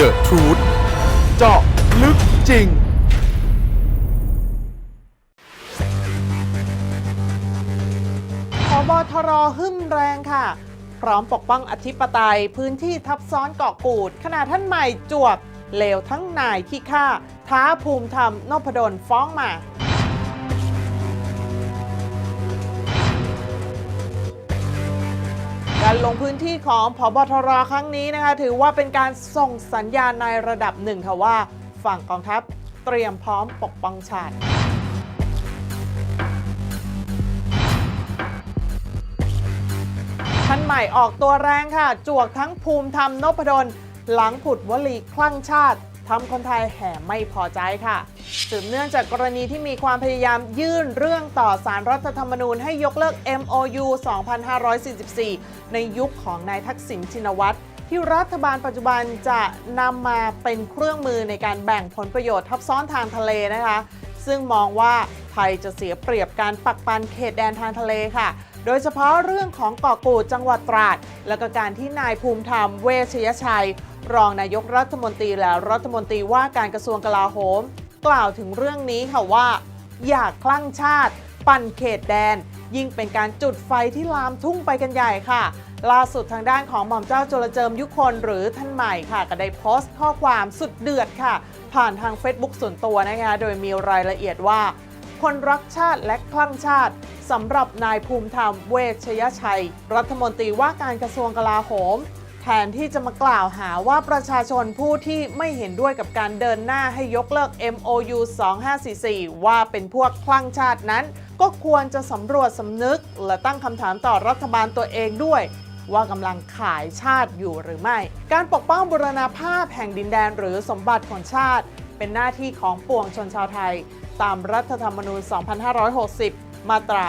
The Truth เจาะลึกจริง พบทรหึ่มแรงค่ะ พร้อมปกป้องอธิปไตยพื้นที่ทับซ้อนเกาะกูด ขณะท่านใหม่จวบเลวทั้งนายขี้ข้าท้าภูมิธรรมนพดลฟ้องมา การลงพื้นที่ของพบทรครั้งนี้นะคะ ถือว่าเป็นการส่งสัญญาณในระดับหนึ่งค่ะว่า ฝั่งกองทัพเตรียมพร้อมปกป้องชาติท่านใหม่ออกตัวแรงค่ะ จวกทั้งภูมิธรรมนพดลหลังผุดวลีคลั่งชาติ ทำคนไทยแห่ไม่พอใจค่ะ สืบเนื่องจากกรณีที่มีความพยายามยื่นเรื่องต่อสารรัฐธรรมนูญให้ยกเลิก MOU 2544 ในยุคของนายทักษิณชินวัตรที่รัฐบาลปัจจุบันจะนำมาเป็นเครื่องมือในการแบ่งผลประโยชน์ทับซ้อนทางทะเลนะคะ ซึ่งมองว่าไทยจะเสียเปรียบการปักปันเขตแดนทางทะเลค่ะ โดยเฉพาะเรื่องของเกาะกูดจังหวัดตราด และก็การที่นายภูมิธรรมเวชยชัย รองนายกรัฐมนตรีและรัฐมนตรีว่าการกระทรวงกลาโหม กล่าวถึงเรื่องนี้ค่ะว่า อยากคลั่งชาติ ปั่นเขตแดน ยิ่งเป็นการจุดไฟที่ลามทุ่งไปกันใหญ่ค่ะ ล่าสุดทางด้านของหม่อมเจ้าจุลเจิมยุคนหรือท่านใหม่ค่ะ ก็ได้โพสต์ข้อความสุดเดือดค่ะ ผ่านทาง Facebook ส่วนตัวนะคะโดยมีรายละเอียดว่า คนรักชาติและคลั่งชาติสำหรับนายภูมิธรรมเวชยชัย รัฐมนตรีว่าการกระทรวงกลาโหม แทนที่จะมากล่าวหาว่าประชาชนผู้ที่ไม่เห็นด้วยกับการเดินหน้าให้ยกเลิก MOU 2544 ว่าเป็นพวกคลั่งชาตินั้น ก็ควรจะสำรวจสำนึก และตั้งคำถามต่อรัฐบาลตัวเองด้วย ว่ากำลังขายชาติอยู่หรือไม่ การปกป้องบุรณาภาพแห่งดินแดนหรือสมบัติของชาติ เป็นหน้าที่ของปวงชนชาวไทย ตามรัฐธรรมนูญ 2560 มาตรา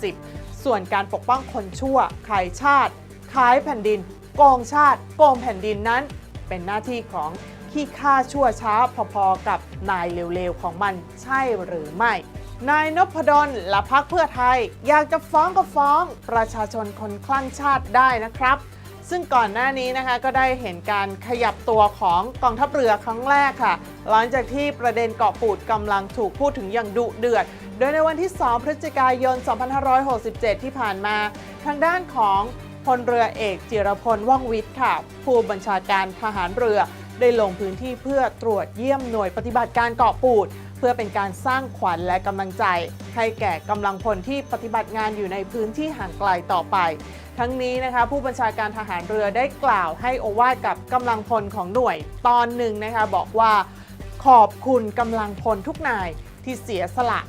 50 ส่วนการปกป้องคนชั่วขายชาติขายแผ่นดิน โกงชาติโกงแผ่นดินนั้น เป็นหน้าที่ของขี้ข้าชั่วช้าพอๆกับนายเร็วๆของมันใช่หรือไม่ นายนพดลและพักเพื่อไทย อยากจะฟ้องก็ฟ้องประชาชนคนคลั่งชาติได้นะครับ ซึ่งก่อนหน้านี้นะคะก็ได้เห็นการขยับตัวของกองทัพเรือครั้งแรกค่ะ หลังจากที่ประเด็นเกาะปูดกำลังถูกพูดถึงอย่างดุเดือด โดยในวันที่ 2 พฤศจิกายน 2567 ที่ผ่านมา ทางด้านของ พลเรือเอกจิรพลว่องวิทย์ค่ะ ผู้บัญชาการทหารเรือ ได้ลงพื้นที่เพื่อตรวจเยี่ยมหน่วยปฏิบัติการเกาะปูด เพื่อเป็นการสร้างขวัญและกำลังใจ ให้แก่กำลังพลที่ปฏิบัติงานอยู่ในพื้นที่ห่างไกลต่อไป ทั้งนี้นะคะ ผู้บัญชาการทหารเรือได้กล่าวให้โอวาทกับกำลังพลของหน่วยตอนหนึ่งนะคะบอกว่าขอบคุณกำลังพลทุกนายที่เสียสละ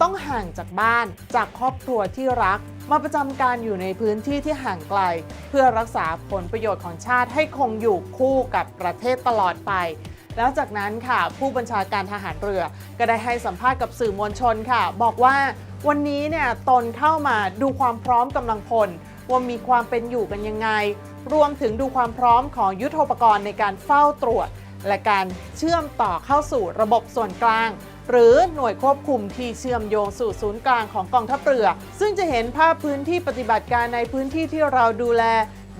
ต้องห่างจากบ้านจากครอบครัวที่รัก มาประจำการอยู่ในพื้นที่ที่ห่างไกล เพื่อรักษาผลประโยชน์ของชาติให้คงอยู่คู่กับประเทศตลอดไป แล้วจากนั้นค่ะ ผู้บัญชาการทหารเรือ ก็ได้ให้สัมภาษณ์กับสื่อมวลชนค่ะ บอกว่าวันนี้เนี่ยตนเข้ามาดูความพร้อมกำลังพลว่ามีความเป็นอยู่กันยังไง รวมถึงดูความพร้อมของยุทโธปกรณ์ในการเฝ้าตรวจ และการเชื่อมต่อเข้าสู่ระบบส่วนกลาง หรือหน่วยควบคุมที่เชื่อมโยงสู่ศูนย์กลางของกองทัพเรือ ซึ่งจะเห็นภาพพื้นที่ปฏิบัติการในพื้นที่ที่เราดูแล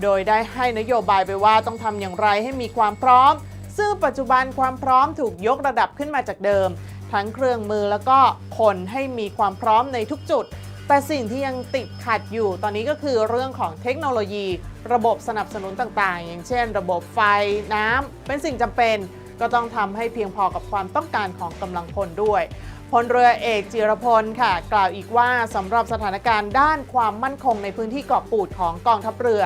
โดยได้ให้นโยบายไปว่าต้องทำอย่างไรให้มีความพร้อม ซึ่งปัจจุบันความพร้อมถูกยกระดับขึ้นมาจากเดิม ทั้งเครื่องมือแล้วก็คนให้มีความพร้อมในทุกจุดแต่สิ่งที่ยังติดขัดอยู่ตอนนี้ก็คือเรื่องของเทคโนโลยี ระบบสนับสนุนต่างๆ อย่างเช่น ระบบไฟน้ำเป็นสิ่งจำเป็น ก็ต้องทำให้เพียงพอกับความต้องการของกำลังพลด้วยพลเรือเอกจิรพลค่ะ กล่าวอีกว่าสำหรับสถานการณ์ด้านความมั่นคงในพื้นที่เกาะปูดของกองทัพเรือ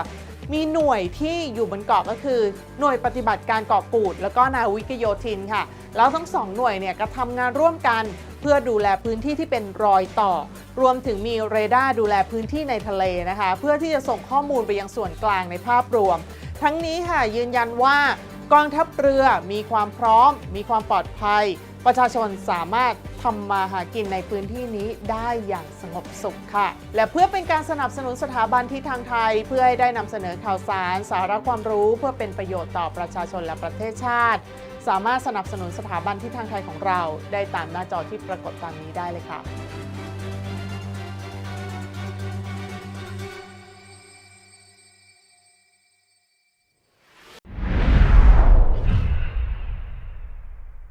มีหน่วยที่อยู่บนเกาะก็คือ หน่วยปฏิบัติการเกาะกูด แล้วก็นาวิกโยธินค่ะ แล้วทั้งสองหน่วยเนี่ยก็ทำงานร่วมกันเพื่อดูแลพื้นที่ที่เป็นรอยต่อ รวมถึงมีเรดาร์ดูแลพื้นที่ในทะเลนะคะ เพื่อที่จะส่งข้อมูลไปยังส่วนกลางในภาพรวม ทั้งนี้ค่ะยืนยันว่า กองทัพเรือมีความพร้อม มีความปลอดภัย ประชาชนสามารถทำมาหากินในพื้นที่นี้ได้อย่างสงบสุขค่ะ และเพื่อเป็นการสนับสนุนสถาบันที่ทางไทย เพื่อให้ได้นำเสนอข่าวสาร สาระความรู้ เพื่อเป็นประโยชน์ต่อประชาชนและประเทศชาติ สามารถสนับสนุนสถาบันที่ทางไทยของเรา ได้ตามหน้าจอที่ปรากฏตามนี้ได้เลยค่ะ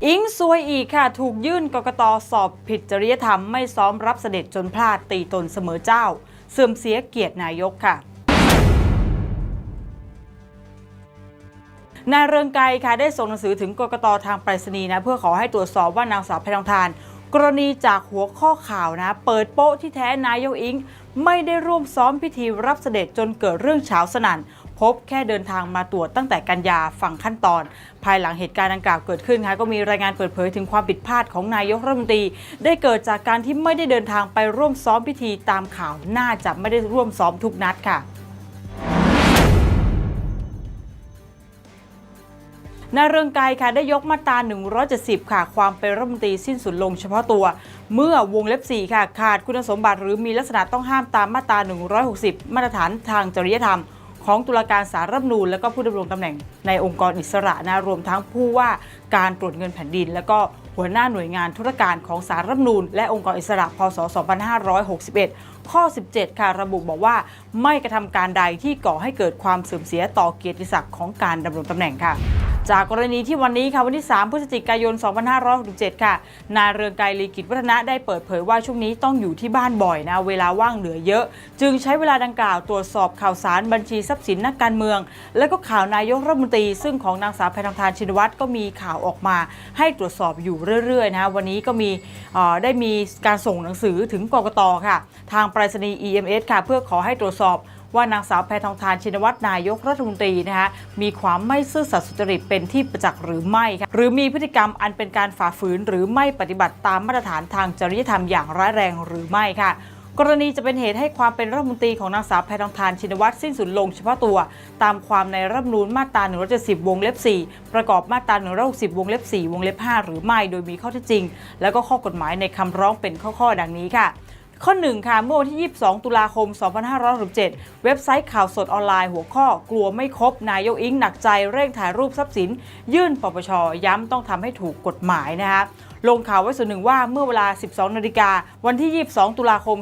อิงซวยอีกค่ะ ถูกยื่นกกตสอบผิดจริยธรรมไม่ซ้อมรับเสด็จจนพลาดตีตนเสมอเจ้า เสื่อมเสียเกียรตินายกค่ะนายเรืองไกรค่ะได้ส่งหนังสือถึงกกตทางไปรษณีย์นะเพื่อขอให้ตรวจสอบว่านางสาวแพทองทาน กรณีจากหัวข้อข่าวนะ เปิดโป๊ะที่แท้นายกอิง ไม่ได้ร่วมซ้อมพิธีรับเสด็จจนเกิดเรื่องเฉาสนั่น พบแค่เดินทางมาตรวจตั้งแต่กันยาฟังขั้นตอน ภายหลังเหตุการณ์ดังกล่าวเกิดขึ้นค่ะก็มีรายงานเปิดเผยถึงความผิดพลาดของนายกรัฐมนตรี ได้เกิดจากการที่ไม่ได้เดินทางไปร่วมซ้อมพิธีตามข่าวน่าจะไม่ได้ร่วมซ้อมทุกนัดค่ะนายเรืองไกรค่ะได้ยกมาตรา 170 ค่ะ ความเป็นรัฐมนตรีสิ้นสุดลงเฉพาะตัว เมื่อวงเล็บ 4 ค่ะ ขาดคุณสมบัติหรือมีลักษณะต้องห้ามตามมาตรา 160 มาตรฐานทางจริยธรรม ของตุลาการสารรัฐนูลและก็ผู้ดำรงตำแหน่งในองค์กรอิสระนะรวมทั้งผู้ว่าการตรวจเงินแผ่นดิน และก็หัวหน้าหน่วยงานธุรการของสารรัฐนูลและองค์กรอิสระพศ 2561 ข้อ 17 ค่ะระบุบอกว่า ไม่กระทำการใดที่ก่อให้เกิดความเสื่อมเสียต่อเกียรติศักดิ์ของการดำรงตำแหน่งค่ะ จากกรณีที่วันนี้ค่ะวันที่ 3 พฤศจิกายน 2567 ค่ะ นายเรืองไกรลีกิจวัฒนะได้เปิดเผยว่าช่วงนี้ต้องอยู่ที่บ้านบ่อยนะ เวลาว่างเหลือเยอะ จึงใช้เวลาดังกล่าวตรวจสอบข่าวสารบัญชีทรัพย์สินนักการเมือง และก็ข่าวนายกรัฐมนตรี ซึ่งของนางสาวแพทองทานชินวัตรก็มีข่าวออกมา ให้ตรวจสอบอยู่เรื่อยๆนะวันนี้ก็มีได้มีการส่งหนังสือถึงกกตค่ะ ทางไปรษณีย์ EMS ค่ะเพื่อขอให้ตรวจสอบ ว่านางสาวแพทองทานชินวัตรนายกรัฐมนตรีนะคะมีความไม่ซื่อสัตย์สุจริตเป็นที่ประจักษ์หรือไม่ค่ะหรือมีพฤติกรรมอันเป็นการฝ่าฝืนหรือไม่ปฏิบัติตามมาตรฐานทางจริยธรรมอย่างร้ายแรงหรือไม่ค่ะกรณีจะเป็นเหตุให้ความเป็นรัฐมนตรีของนางสาวแพทองทานชินวัตรสิ้นสุดลงเฉพาะตัว ตามความในรัฐมนูญมาตรา170 วงเล็บ 4 ประกอบมาตรา160 วงเล็บ 4 วงเล็บ 5 หรือไม่ โดยมีข้อเท็จจริง แล้วก็ข้อกฎหมายในคำร้องเป็นข้อๆดังนี้ค่ะ ข้อ 1 ค่ะ เมื่อวันที่ 22 ตุลาคม 2567 เว็บไซต์ข่าวสดออนไลน์หัวข้อกลัวไม่ครบ นายกอิงหนักใจเร่งถ่ายรูปทรัพย์สิน ยื่นปปช ย้ำต้องทำให้ถูกกฎหมายนะคะลงข่าวไว้ส่วนหนึ่งว่าเมื่อเวลา 12 นาฬิกา วันที่ 22 ตุลาคม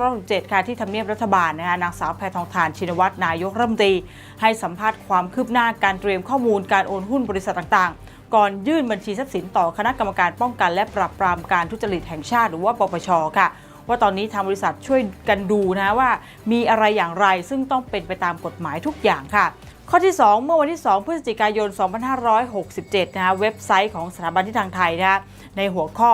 2567 ค่ะ ที่ทำเนียบรัฐบาลนะคะนางสาวแพทองทานชินวัตรนายกรัฐมนตรี ให้สัมภาษณ์ความคืบหน้าการเตรียมข้อมูลการโอนหุ้นบริษัทต่างๆ ก่อนยื่นบัญชีทรัพย์สินต่อคณะกรรมการป้องกันและปราบปรามการทุจริตแห่งชาติหรือว่าปปชค่ะ ว่าตอนนี้ทางบริษัทช่วยกันดูนะว่า มีอะไรอย่างไรซึ่งต้องเป็นไปตามกฎหมายทุกอย่างค่ะข้อที่ 2 เมื่อวันที่ 2 พฤศจิกายน 2567 นะเว็บไซต์ของสถาบันที่ทางไทยนะในหัวข้อ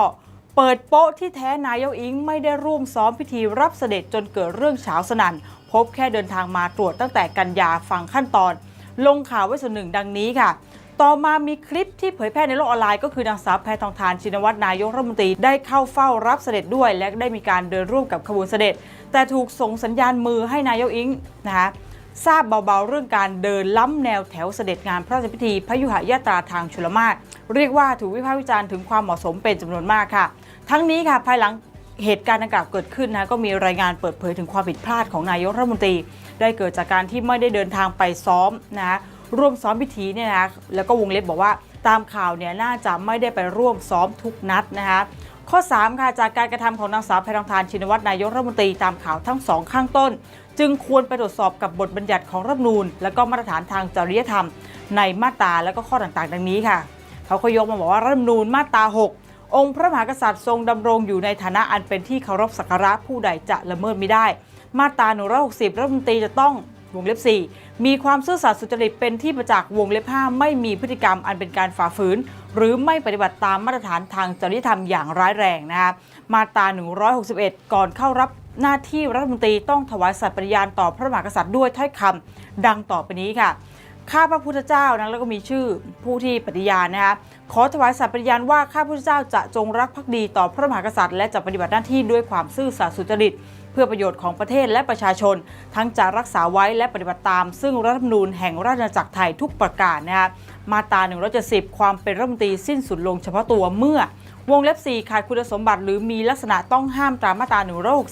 เปิดโป๊ะที่แท้นายกอิงไม่ได้ร่วมซ้อมพิธีรับเสด็จจนเกิดเรื่องเฉาสนั่น พบแค่เดินทางมาตรวจตั้งแต่กันยาฟังขั้นตอน ลงข่าวไว้ส่วนหนึ่งดังนี้ค่ะ ต่อมามีคลิปที่เผยแพร่ในโลกออนไลน์ก็คือนางสาวแพทองทานชินวัตรนายกรัฐมนตรีได้เข้าเฝ้ารับเสด็จด้วย และได้มีการเดินร่วมกับขบวนเสด็จ แต่ถูกส่งสัญญาณมือให้นายกอิงนะคะทราบเบาๆเรื่องการเดินล้ำแนวแถวเสด็จงานพระราชพิธีพยุหยาตราทางชลมาศเรียกว่าถูกวิพากษ์วิจารณ์ถึงความเหมาะสมเป็นจำนวนมากค่ะ ทั้งนี้ค่ะภายหลังเหตุการณ์ดังกล่าวเกิดขึ้นนะก็มีรายงานเปิดเผยถึงความผิดพลาดของนายกรัฐมนตรี ได้เกิดจากการที่ไม่ได้เดินทางไปซ้อมนะ ร่วมซ้อมพิธีเนี่ยนะแล้วก็วงเล็บบอกว่าตามข่าวเนี่ยน่าจะไม่ได้ไปร่วมซ้อมทุกนัดนะคะข้อ 3 ค่ะจากการกระทำของนางสาวแพทองทานชินวัตรนายกรัฐมนตรีตามข่าวทั้งสองข้างต้น จึงควรไปตรวจสอบกับบทบัญญัติของรัฐธรรมนูญและก็มาตรฐานทางจริยธรรม ในมาตราและก็ข้อต่างๆ ดังนี้ค่ะ เขาก็ยกมาบอกว่ารัฐธรรมนูญมาตรา 6 องค์พระมหากษัตริย์ทรงดำรงอยู่ในฐานะอันเป็นที่เคารพสักการะผู้ใดจะละเมิดไม่ได้ มาตรา160 รัฐมนตรีจะต้อง วงเล็บ 4 มีความซื่อสัตย์สุจริตเป็นที่ประจักษ์วงเล็บ 5 ไม่มีพฤติกรรมอันเป็นการฝ่าฝืน หรือไม่ปฏิบัติตามมาตรฐานทางจริยธรรมอย่างร้ายแรงนะคะมาตรา 161 ก่อนเข้ารับหน้าที่รัฐมนตรีต้องถวายสัตย์ปฏิญาณต่อพระมหากษัตริย์ด้วยถ้อยคำดังต่อไปนี้ค่ะ ข้าพระพุทธเจ้านะแล้วก็มีชื่อผู้ที่ปฏิญาณนะคะขอถวายสัตย์ปฏิญาณว่าข้าพระพุทธเจ้าจะจงรักภักดีต่อพระมหากษัตริย์และจะปฏิบัติหน้าที่ด้วยความซื่อสัตย์สุจริต เพื่อประโยชน์ของประเทศและประชาชน ทั้งจะรักษาไว้และปฏิบัติตาม ซึ่งรัฐธรรมนูญแห่งราชอาณาจักรไทยทุกประการนะคะมาตรา170 ความเป็นรัฐมนตรีสิ้นสุดลงเฉพาะตัวเมื่อ วงเล็บ 4 ขาดคุณสมบัติหรือมีลักษณะต้องห้ามตามมาตรา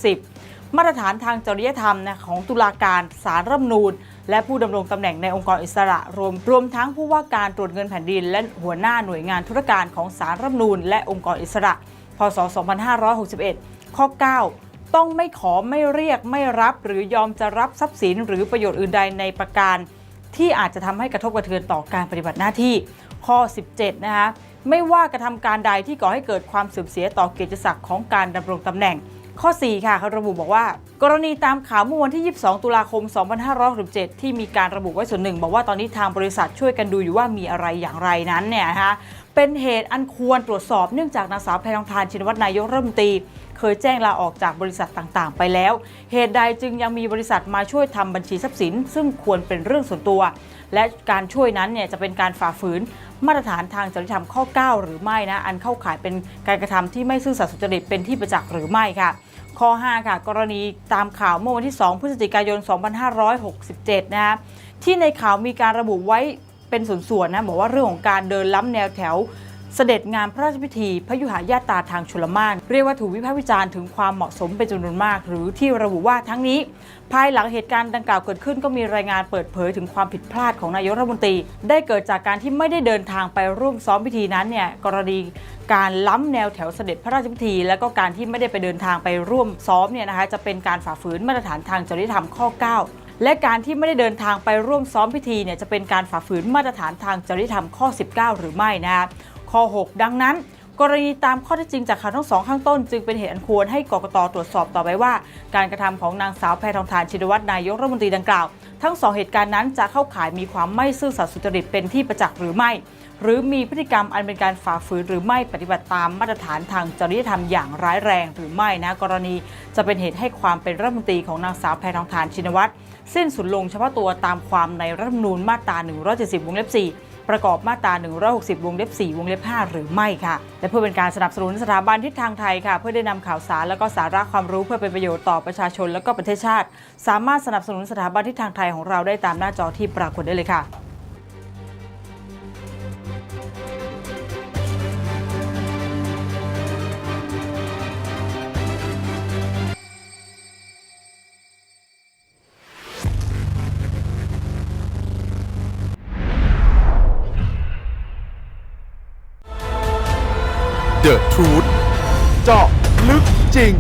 160 มาตรฐานทางจริยธรรมนะของตุลาการสารรัฐมนูญและผู้ดำรงตำแหน่งในองค์กรอิสระรวม รวมทั้งผู้ว่าการตรวจเงินแผ่นดิน และหัวหน้าหน่วยงานธุรการของสารรัฐมนูญและองค์กรอิสระ พศ 2561 ข้อ 9 ต้องไม่ขอไม่เรียกไม่รับ หรือยอมจะรับทรัพย์สิน หรือประโยชน์อื่นใดในประการ ที่อาจจะทำให้กระทบกระเทือนต่อการปฏิบัติหน้าที่ ข้อ 17 นะคะไม่ว่ากระทำการใดที่ก่อให้เกิดความเสื่อมเสียต่อเกียรติศักดิ์ของการดำรงตำแหน่ง ข้อ 4 ค่ะเขาระบุบอกว่า กรณีตามข่าวเมื่อวันที่ 22 ตุลาคม 2567 ที่มีการระบุไว้ส่วนหนึ่ง บอกว่าตอนนี้ทางบริษัทช่วยกันดูอยู่ว่ามีอะไรอย่างไรนั้นเนี่ยนะคะเป็นเหตุอันควรตรวจสอบเนื่องจากนางสาวแพทองทานชินวัตรนายกรัฐมนตรี เคยแจ้งลาออกจากบริษัทต่างๆ ไปแล้ว เหตุใดจึงยังมีบริษัทมาช่วยทำบัญชีทรัพย์สิน ซึ่งควรเป็นเรื่องส่วนตัว และการช่วยนั้นเนี่ยจะเป็นการฝ่าฝืนมาตรฐานทางจริยธรรมข้อ 9 หรือไม่นะ อันเข้าข่ายเป็นการกระทำที่ไม่ซื่อสัตย์สุจริตเป็นที่ประจักษ์หรือไม่ค่ะ ข้อ 5 ค่ะ กรณีตามข่าวเมื่อวันที่ 2 พฤศจิกายน 2567 นะคะที่ในข่าวมีการระบุไว้เป็นส่วนๆนะบอกว่าเรื่องของการเดินล้ำแนวแถว เสด็จงานพระราชพิธี พระยุหญาตราทางชลมานเรียกว่าถูกวิพากษ์วิจารณ์ถึงความเหมาะสมเป็นจำนวนมาก หรือที่ระบุว่าทั้งนี้ ภายหลังเหตุการณ์ดังกล่าวเกิดขึ้นก็มีรายงานเปิดเผยถึงความผิดพลาดของนายกรัฐมนตรี ได้เกิดจากการที่ไม่ได้เดินทางไปร่วมซ้อมพิธีนั้นเนี่ยกรณีการล้ำแนวแถวเสด็จพระราชพิธี และก็การที่ไม่ได้ไปเดินทางไปร่วมซ้อมเนี่ยนะคะจะเป็นการฝ่าฝืนมาตรฐานทางจริยธรรมข้อ 9และการที่ไม่ได้เดินทางไปร่วมซ้อมพิธีเนี่ยจะเป็นการฝ่าฝืนมาตรฐานทางจริยธรรมข้อ 19 หรือไม่นะคะ ข้อ 6 ดังนั้น กรณีตามข้อเท็จจริงจากข่าวทั้งสองข้างต้น จึงเป็นเหตุอันควรให้กกตตรวจสอบต่อไปว่า การกระทำของนางสาวแพทองทานชินวัตรนายกรัฐมนตรีดังกล่าว ทั้งสองเหตุการณ์นั้นจะเข้าข่ายมีความไม่ซื่อสัตย์สุจริตเป็นที่ประจักษ์หรือไม่ หรือมีพฤติกรรมอันเป็นการฝ่าฝืนหรือไม่ปฏิบัติตามมาตรฐานทางจริยธรรมอย่างร้ายแรงหรือไม่นะกรณี จะเป็นเหตุให้ความเป็นรัฐมนตรีของนางสาวแพทองทานชินวัตรสิ้นสุดลงเฉพาะตัวตามความในรัฐธรรมนูญมาตรา 170 วงเล็บ 4 ประกอบมาตรา 160 วงเล็บ 4 วงเล็บ 5 หรือไม่ค่ะ และเพื่อเป็นการสนับสนุนสถาบันทิศทางไทยค่ะ เพื่อได้นำข่าวสารและก็สาระความรู้เพื่อเป็นประโยชน์ต่อประชาชนและก็ประเทศชาติ สามารถสนับสนุนสถาบันทิศทางไทยของเราได้ตามหน้าจอที่ปรากฏได้เลยค่ะ The Truth เจาะลึกจริง